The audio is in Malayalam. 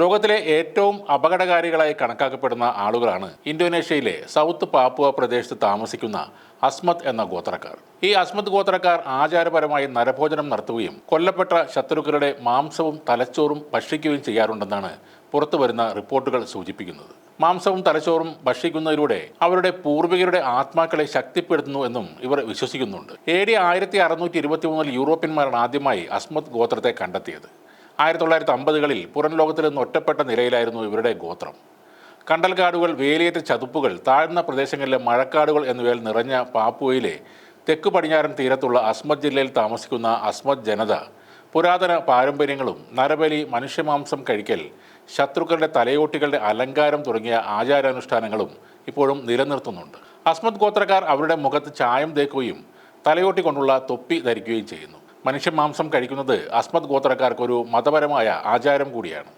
ലോകത്തിലെ ഏറ്റവും അപകടകാരികളായി കണക്കാക്കപ്പെടുന്ന ആളുകളാണ് ഇന്തോനേഷ്യയിലെ സൗത്ത് പാപ്പുവ പ്രദേശത്ത് താമസിക്കുന്ന അസ്മത് എന്ന ഗോത്രക്കാർ. ഈ അസ്മത് ഗോത്രക്കാർ ആചാരപരമായി നരഭോജനം നടത്തുകയും കൊല്ലപ്പെട്ട ശത്രുക്കളുടെ മാംസവും തലച്ചോറും ഭക്ഷിക്കുകയും ചെയ്യാറുണ്ടെന്നാണ് പുറത്തുവരുന്ന റിപ്പോർട്ടുകൾ സൂചിപ്പിക്കുന്നത്. മാംസവും തലച്ചോറും ഭക്ഷിക്കുന്നതിലൂടെ അവരുടെ പൂർവികരുടെ ആത്മാക്കളെ ശക്തിപ്പെടുത്തുന്നു എന്നും ഇവർ വിശ്വസിക്കുന്നുണ്ട്. എ ഡി ആയിരത്തി അറുന്നൂറ്റി ഇരുപത്തി മൂന്നിൽ യൂറോപ്യന്മാരാണ് ആദ്യമായി അസ്മത് ഗോത്രത്തെ കണ്ടെത്തിയത്. ആയിരത്തി തൊള്ളായിരത്തി അമ്പതുകളിൽ പുറം ലോകത്തിൽ നിന്ന് ഒറ്റപ്പെട്ട നിലയിലായിരുന്നു ഇവരുടെ ഗോത്രം. കണ്ടൽക്കാടുകൾ വേലിയേറ്റ ചതുപ്പുകൾ താഴ്ന്ന പ്രദേശങ്ങളിലെ മഴക്കാടുകൾ എന്നിവയിൽ നിറഞ്ഞ പാപ്പുവയിലെ തെക്ക് പടിഞ്ഞാറൻ തീരത്തുള്ള അസ്മത് ജില്ലയിൽ താമസിക്കുന്ന അസ്മത് ജനത പുരാതന പാരമ്പര്യങ്ങളും നരബലി മനുഷ്യമാംസം കഴിക്കൽ ശത്രുക്കളുടെ തലയോട്ടികളുടെ അലങ്കാരം തുടങ്ങിയ ആചാരാനുഷ്ഠാനങ്ങളും ഇപ്പോഴും നിലനിർത്തുന്നുണ്ട്. അസ്മത് ഗോത്രക്കാർ അവരുടെ മുഖത്ത് ചായം തേക്കുകയും തലയോട്ടി കൊണ്ടുള്ള തൊപ്പി ധരിക്കുകയും ചെയ്യുന്നു. മനുഷ്യമാംസം കഴിക്കുന്നത് അസ്മത് ഗോത്രക്കാർക്കൊരു മതപരമായ ആചാരം കൂടിയാണ്.